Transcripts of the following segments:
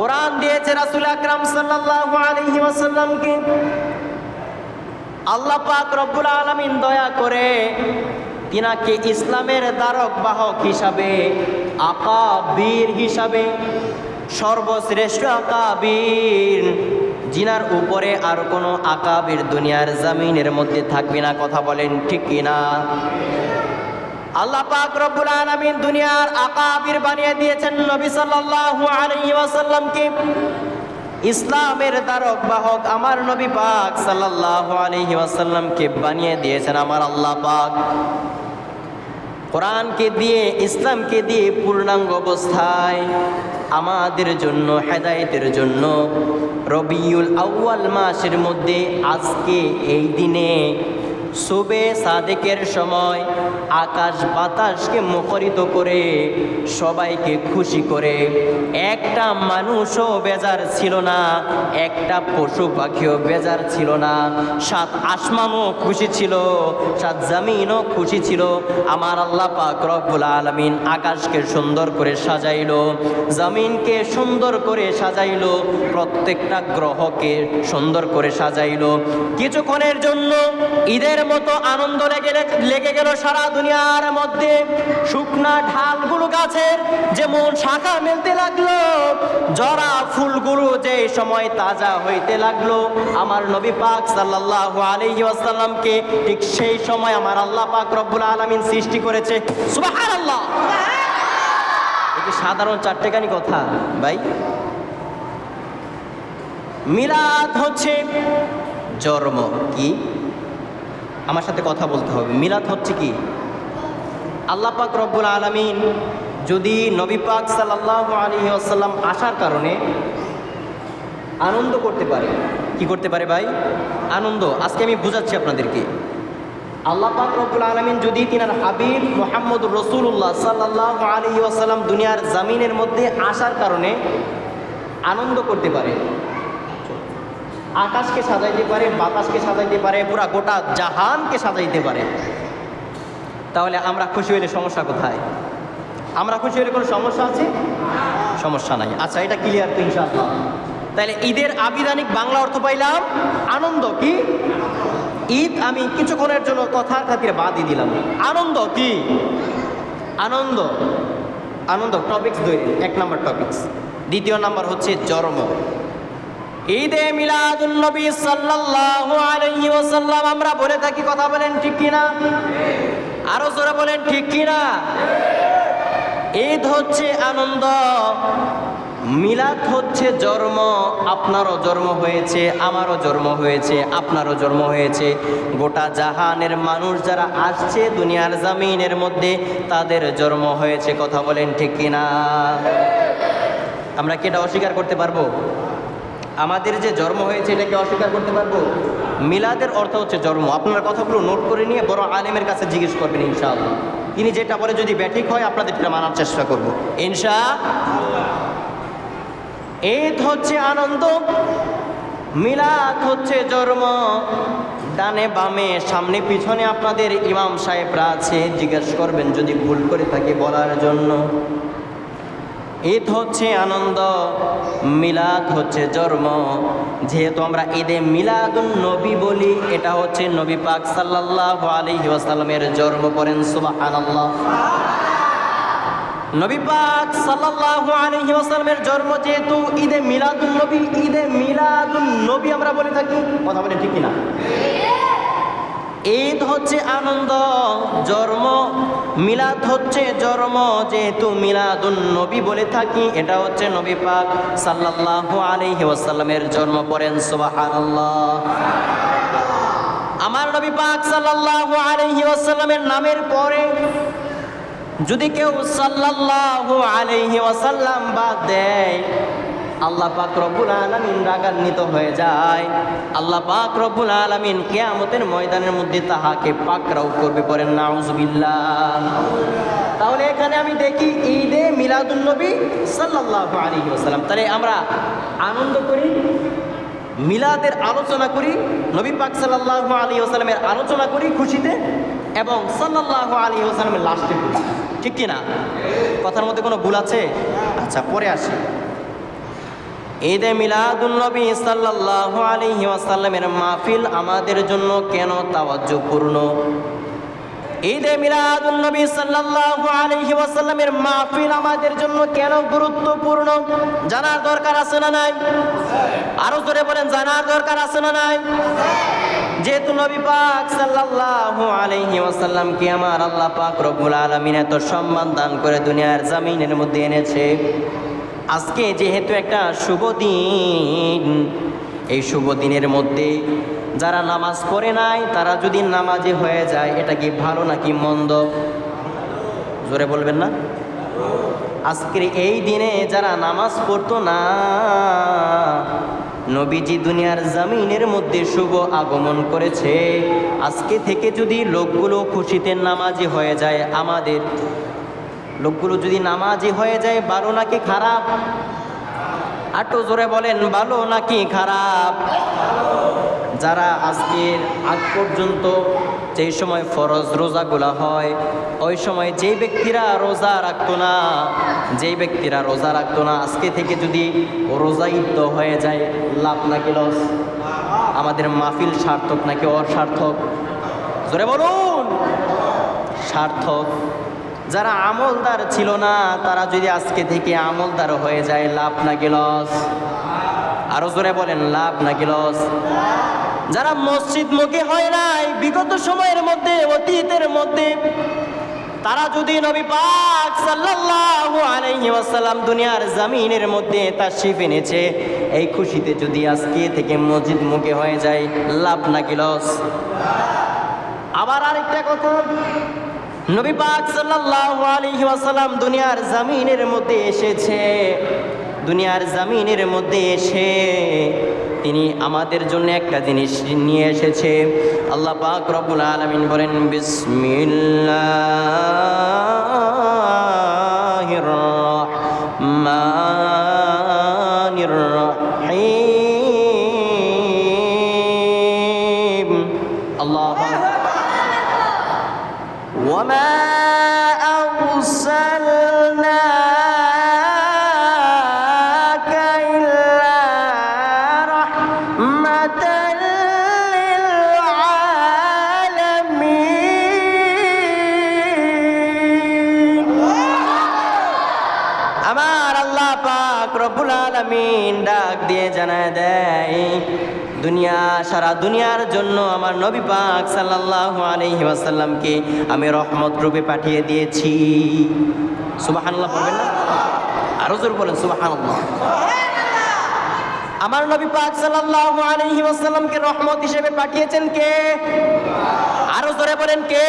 কোরআন দিয়েছে রাসুল আকরাম সাল্লাল্লাহু আলাইহি ওয়াসাল্লামকে। আল্লাহ পাক রব্বুল আলামিন দয়া করে তিনাকে ইসলামের দ্বারক বাহক হিসাবে, আকাবীর হিসাবে, সর্বশ্রেষ্ঠ আকাবীর জিনার উপরে আর কোনো আকাবির দুনিয়ার জামিনের মধ্যে থাকবে না, কথা বলেন ঠিক কিনা? আল্লাহ পাক রব্বুল আলামিন দুনিয়ার আকাবির বানিয়ে দিয়েছেন নবী সাল্লাল্লাহু আলাইহি ওয়াসাল্লামকে। ইসলামের দ্বারক বাহক আমার নবী পাক সাল্লাল্লাহু আলাইহি ওয়াসাল্লামকে বানিয়ে দিয়েছেন আমার আল্লাহ পাক। কোরআনকে দিয়ে, ইসলামকে দিয়ে পূর্ণাঙ্গ অবস্থায় আমাদের জন্য, হেদায়েতের জন্য রবিউল আউয়াল মাসের মধ্যে আজকে এই দিনে সুবে সাদেকের সময় আকাশ বাতাসকে মুখরিত করে সবাইকে খুশি করে। একটা মানুষও বেজার ছিল না, একটা পশু পাখিও বেজার ছিল না। সাত আসমানও খুশি ছিল, সাত জামিনও খুশি ছিল। আমার আল্লাহ পাক রব্বুল আলামিন আকাশকে সুন্দর করে সাজাইলো, জামিনকে সুন্দর করে সাজাইলো, প্রত্যেকটা গ্রহকে সুন্দর করে সাজাইলো। কিছুক্ষণের জন্য ঈদের মতো আনন্দ লেগে লেগে গেল সারা দুনিয়ার মধ্যে। শুকনা ঢালগুলো গাছের যেমন শাখা মেলতে লাগল, জরা ফুলগুলো যে সময় তাজা হইতে লাগল। আমার নবী পাক সাল্লাল্লাহু আলাইহি ওয়াসাল্লামকে ঠিক সেই সময় আমার আল্লাহ পাক রব্বুল আলামিন সৃষ্টি করেছে। সুবহানাল্লাহ! এটা সাধারণ চারটেখানি কথা, ভাই। মিলাদ হচ্ছে জন্ম, কি? আমার সাথে কথা বলতে হবে। মিলাদ হচ্ছে কি? আল্লাহ পাক রব্বুল আলমিন যদি নবী পাক সাল্লাল্লাহু আলাইহি আসাল্লাম আসার কারণে আনন্দ করতে পারে, কি করতে পারে ভাই? আনন্দ। আজকে আমি বুঝাচ্ছি আপনাদেরকে। আল্লাহ পাক রব্বুল আলমিন যদি তিনার হাবিব মোহাম্মদ রসুল্লাহ সাল্লাহ আলী আসাল্লাম দুনিয়ার জামিনের মধ্যে আসার কারণে আনন্দ করতে পারে আকাশকে সাজাইতে পারে, বাতাসকে সাজাইতে পারে, পুরা গোটা জাহানকে সাজাইতে পারে। তাহলে আমরা খুশি হইলে সমস্যা কোথায়? আমরা খুশি হইলে কোনো সমস্যা আছে? সমস্যা নাই। আচ্ছা এটা ক্লিয়ার তো ইনশাআল্লাহ। তাহলে ঈদের আবিধানিক বাংলা অর্থ পাইলাম। আনন্দ কি? ঈদ আমি কিছুক্ষণের জন্য কথার খাতিরে বাদই দিলাম। আনন্দ কি? আনন্দ। আনন্দ টপিক্স দুই। এক নম্বর টপিক্স দ্বিতীয় নাম্বার হচ্ছে জন্ম ঈদে মিলাদুন নবী সাল্লাল্লাহু আলাইহি ওয়াসাল্লাম, আমরা বলে থাকি কথা বলেন ঠিক কিনা? আরও জোরে বলেন ঠিক কিনা? ঈদ হচ্ছে আনন্দ, মিলাদ হচ্ছে জন্ম, আপনারও জন্ম হয়েছে, আমারও জন্ম হয়েছে, আপনারও জন্ম হয়েছে। গোটা জাহানের মানুষ যারা আসছে দুনিয়ার জামিনের মধ্যে, তাদের জন্ম হয়েছে, কথা বলেন ঠিক কিনা? আমরা কি এটা অস্বীকার করতে পারব? আমাদের যে জন্ম হয়েছে, এটাকে অস্বীকার করতে পারব? মিলাদের অর্থ হচ্ছে জন্ম। আপনার কথাগুলো নোট করে নিয়ে বড় আলেমের কাছে জিজ্ঞেস করবেন ইনশাআল্লাহ। তিনি যেটা বলে, যদি ব্যাঠিক হয় আপনাদের এটা মানার চেষ্টা করব। ইনশা ঈদ হচ্ছে আনন্দ, মিলাদ হচ্ছে জন্ম। ডানে বামে, সামনে পিছনে আপনাদের ইমাম সাহেবরা আছে, জিজ্ঞেস করবেন, যদি ভুল করে থাকে বলার জন্য। ঈদ হচ্ছে আনন্দ, মিলাদ হচ্ছে জন্ম। যেহেতু আমরা ঈদে মিলাদুন নবী বলি, এটা হচ্ছে নবী পাক সাল্লাল্লাহু আলাইহি ওয়াসাল্লামের জন্ম করেন সুবহানাল্লাহ। নবী পাক সাল্লাল্লাহু আলাইহি ওয়াসাল্লামের জন্ম যেহেতু ঈদে মিলাদুন নবী, ঈদে মিলাদুন নবী আমরা বলে থাকি, কথা বলে ঠিক কিনা? ঈদ হচ্ছে আনন্দ, জন্ম, মিলাদ হচ্ছে জন্ম, যেহেতু মিলাদুন নবী বলে থাকি, এটা হচ্ছে নবী পাক সাল্লাল্লাহু আলাইহি ওয়াসাল্লামের জন্ম পড়েন, সুবহানাল্লাহ। আমার নবী পাক সাল্লাল্লাহু আলাইহি ওয়াসাল্লামের নামের পরে যদি কেউ সাল্লাল্লাহু আলাইহি ওয়াসাল্লাম বাদ দেয় আল্লাহ পাক রব্বুল আলামিন রাগান্বিত হয়ে যায়। আল্লাহ পাক রব্বুল আলামিন কিয়ামতের ময়দানের মধ্যে তাহাকে পাকরাও করবে পরে নাউজুবিল্লাহ। তাহলে এখানে আমি দেখি ঈদে মিলাদুন নবী সাল্লাল্লাহু আলাইহি ওয়াসাল্লাম। তাহলে আমরা আনন্দ করি, মিলাদের আলোচনা করি, নবী পাক সাল্লাল্লাহু আলাইহি ওয়াসাল্লামের আলোচনা করি খুশিতে এবং সাল্লাল্লাহু আলাইহি ওয়াসাল্লামের লাস্টে করি ঠিক কি না কথার মধ্যে কোনো ভুল আছে? আচ্ছা পরে আসি। ঈদে মিলাদুন্নবী সাল্লাল্লাহু আলাইহি ওয়াসাল্লামের মাহফিল আমাদের জন্য কেন তাওয়াজ্জুপূর্ণ? ঈদে মিলাদুন্নবী সাল্লাল্লাহু আলাইহি ওয়াসাল্লামের মাহফিল আমাদের জন্য কেন গুরুত্বপূর্ণ? জানার দরকার আছে না নাই? আরও জোরে বলেন, জানার দরকার আছে না নাই? যেহেতু নবী পাক সাল্লাল্লাহু আলাইহি ওয়াসাল্লামকে আমার আল্লাহ পাক রব্বুল আলামিন এত সম্মান দান করে দুনিয়ার জমিনের মধ্যে এনেছে। আজকে যেহেতু একটা শুভ দিন, এই শুভ দিনের মধ্যে যারা নামাজ পড়ে নাই, তারা যদি নামাজে হয়ে যায়, এটা কি ভালো নাকি মন্দ? জোরে বলবেন না? আজকের এই দিনে যারা নামাজ পড়তো না, নবীজি দুনিয়ার জামিনের মধ্যে শুভ আগমন করেছে। আজকে থেকে যদি লোকগুলো খুশিতে নামাজি হয়ে যায়, আমাদের লোকগুলো যদি নামাজি হয়ে যায় ভালো নাকি খারাপ? আটো জোরে বলেন ভালো নাকি খারাপ? যারা আজকের আগ পর্যন্ত যেই সময় ফরজ রোজাগুলা হয়, ওই সময় যেই ব্যক্তিরা রোজা রাখতো না, যেই ব্যক্তিরা রোজা রাখতো না, আজকে থেকে যদি রোজাইদ্য হয়ে যায়, লাভ নাকি লস? আমাদের মাহফিল সার্থক নাকি অসার্থক? জোরে বলুন! সার্থক যারা আমলদার ছিল না, তারা যদি আজকে থেকে আমলদার হয়ে যায়, লাভ নাকি লস? আরও জোরে বলেন, লাভ নাকি লস? যারা মসজিদ মুখী হয় নাই, বিগত সময়ের মধ্যে, অতীতের মধ্যে, তারা যদি নবী পাক সাল্লাল্লাহু আলাইহি ওয়াসাল্লাম দুনিয়ার জমিনের মধ্যে তাশরিফ এনেছে, এই খুশিতে যদি আজকে থেকে মসজিদ মুখে হয়ে যায়, লাভ নাকি লস? আবার আরেকটা কথা নবী পাক সাল্লাল্লাহু আলাইহি ওয়াসাল্লাম দুনিয়ার জমিনের মধ্যে এসেছে। দুনিয়ার জমিনের মধ্যে এসে তিনি আমাদের জন্য একটা জিনিস নিয়ে এসেছে। আল্লাহ পাক রব্বুল আলামিন বলেন বিসমিল্লাহির وما أرسلناك إلا رحمة للعالمين আমার আল্লাহ পাক রব্বুল আলামিন ডাক দিয়ে জানায় দেয় দুনিয়া, সারা দুনিয়ার জন্য আমার নবী পাক সাল্লাল্লাহু আলাইহি ওয়াসাল্লামকে আমি রহমত রূপে পাঠিয়ে দিয়েছি। সুবহানাল্লাহ বলবেন না? আরও জোর বলেন, সুবহানাল্লাহ। আমার নবী পাক সাল্লাল্লাহু আলাইহি ওয়াসাল্লামকে রহমত হিসেবে পাঠিয়েছেন কে? আরও জোরে বলেন কে?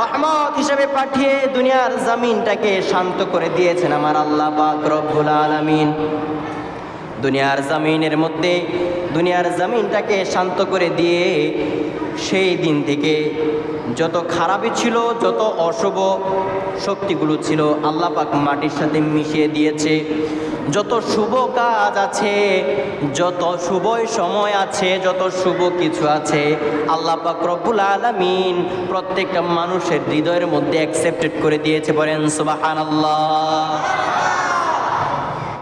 রহমত হিসেবে পাঠিয়ে দুনিয়ার জমিনটাকে শান্ত করে দিয়েছেন আমার আল্লাহ পাক রব্বুল আলামিন। দুনিয়ার জমিনের মধ্যে, দুনিয়ার জমিনটাকে শান্ত করে দিয়ে সেই দিন থেকে যত খারাপই ছিল, যত অশুভ শক্তিগুলো ছিল, আল্লাহ পাক মাটির সাথে মিশিয়ে দিয়েছে। যত শুভ কাজ আছে, যত শুভ সময় আছে, যত শুভ কিছু আছে, আল্লাহ পাক রব্বুল আলামিন প্রত্যেকটা মানুষের হৃদয়ের মধ্যে অ্যাকসেপ্টেড করে দিয়েছে, বলেন সুবহানাল্লাহ।